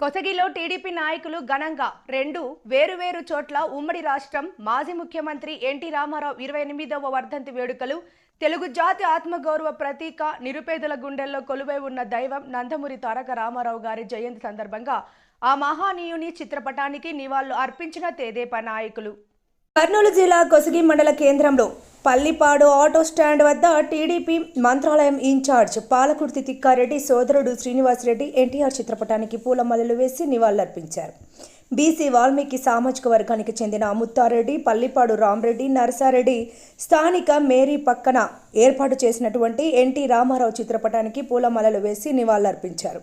కొసగిలో TDP నాయకులు ఘనంగా రెండు వేరువేరు చోట్ల ఉమ్మడి రాష్ట్రం మాజీ ముఖ్యమంత్రి ఎన్టీ రామారావు ఇరవై ఎనిమిదవ వర్ధంతి వేడుకలు తెలుగు జాతి ఆత్మగౌరవ ప్రతీక నిరుపేదల గుండెల్లో కొలువై ఉన్న దైవం నందమూరి తారక రామారావు గారి జయంతి సందర్భంగా ఆ మహానీయుని చిత్రపటానికి నివాళులు అర్పించిన తెదేపా నాయకులు. కర్నూలు జిల్లా కొసగి మండల కేంద్రంలో పల్లిపాడు ఆటో స్టాండ్ వద్ద టీడీపీ మంత్రాలయం ఇన్ఛార్జ్ పాలకుర్తి తిక్కారెడ్డి సోదరుడు శ్రీనివాసరెడ్డి ఎన్టీఆర్ చిత్రపటానికి పూలమాలలు వేసి నివాళులర్పించారు. బీసీ వాల్మీకి సామాజిక వర్గానికి చెందిన ముత్తారెడ్డి పల్లిపాడు రామరెడ్డి నరసారెడ్డి స్థానిక మేరీ పక్కన ఏర్పాటు చేసినటువంటి ఎన్టీ రామారావు చిత్రపటానికి పూలమాలలు వేసి నివాళులర్పించారు.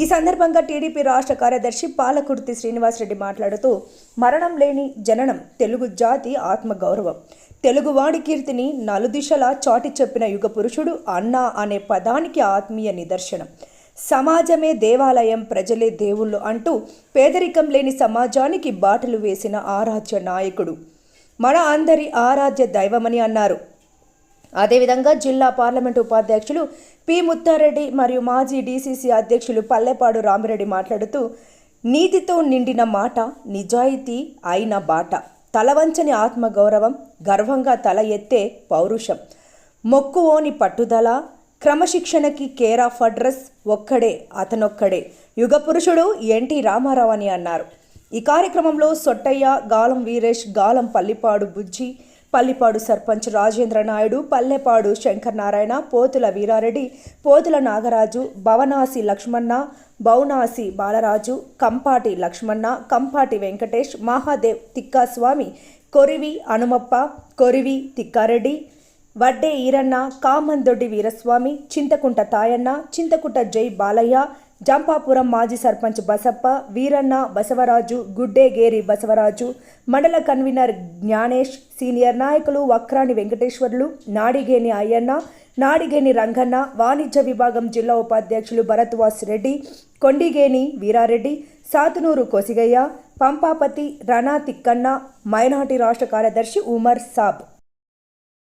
ఈ సందర్భంగా టీడీపీ రాష్ట్ర కార్యదర్శి పాలకుర్తి శ్రీనివాసరెడ్డి మాట్లాడుతూ మరణం లేని జననం తెలుగు జాతి ఆత్మగౌరవం. తెలుగువాడి కీర్తిని నలుదిశలా చాటి చెప్పిన యుగ పురుషుడు అన్న అనే పదానికి ఆత్మీయ నిదర్శనం. సమాజమే దేవాలయం ప్రజలే దేవుళ్ళు అంటూ పేదరికం లేని సమాజానికి బాటలు వేసిన ఆరాధ్య నాయకుడు. మన అందరి ఆరాధ్య దైవమని అన్నారు. అదేవిధంగా జిల్లా పార్లమెంటు ఉపాధ్యక్షులు పి. ముత్తారెడ్డి మరియు మాజీ డీసీసీ అధ్యక్షులు పల్లెపాడు రామిరెడ్డి మాట్లాడుతూ నీతితో నిండిన మాట నిజాయితీ అయిన బాట. తలవంచని ఆత్మగౌరవం గర్వంగా తల ఎత్తే పౌరుషం. మొక్కువోని పట్టుదల క్రమశిక్షణకి కేర్ ఆఫ్ అడ్రస్ ఒక్కడే అతనొక్కడే. యుగ పురుషుడు ఎన్టీ రామారావు అని అన్నారు. ఈ కార్యక్రమంలో సొట్టయ్య గాలం వీరేష్ గాలం పల్లిపాడు బుజ్జి పల్లిపాడు సర్పంచ్ రాజేంద్ర నాయుడు పల్లెపాడు శంకర్ నారాయణ పోతుల వీరారెడ్డి పోతుల నాగరాజు భవనాసి లక్ష్మణ బౌనాసి బాలరాజు కంపాటి లక్ష్మణ కంపాటి వెంకటేష్ మహాదేవ్ తిక్కాస్వామి కొరివి అనుమప్ప కొరివి తిక్కారెడ్డి వడ్డే ఈరన్న కామందొడ్డి వీరస్వామి చింతకుంట తాయన్న చింతకుంట జై బాలయ్య జంపాపురం మాజీ సర్పంచ్ బసప్ప వీరన్న బసవరాజు గుడ్డేగేరి బసవరాజు మండల కన్వీనర్ జ్ఞానేష్ సీనియర్ నాయకులు వక్రాని వెంకటేశ్వర్లు నాడిగేని అయ్యన్న నాడిగేని రంగన్న వాణిజ్య విభాగం జిల్లా ఉపాధ్యక్షులు భరత్వాస్ రెడ్డి కొండిగేని వీరారెడ్డి సాతునూరు కోసిగయ్య పంపాపతి రణా తిక్కన్న మైనార్టీ రాష్ట్ర కార్యదర్శి ఉమర్ సాబ్.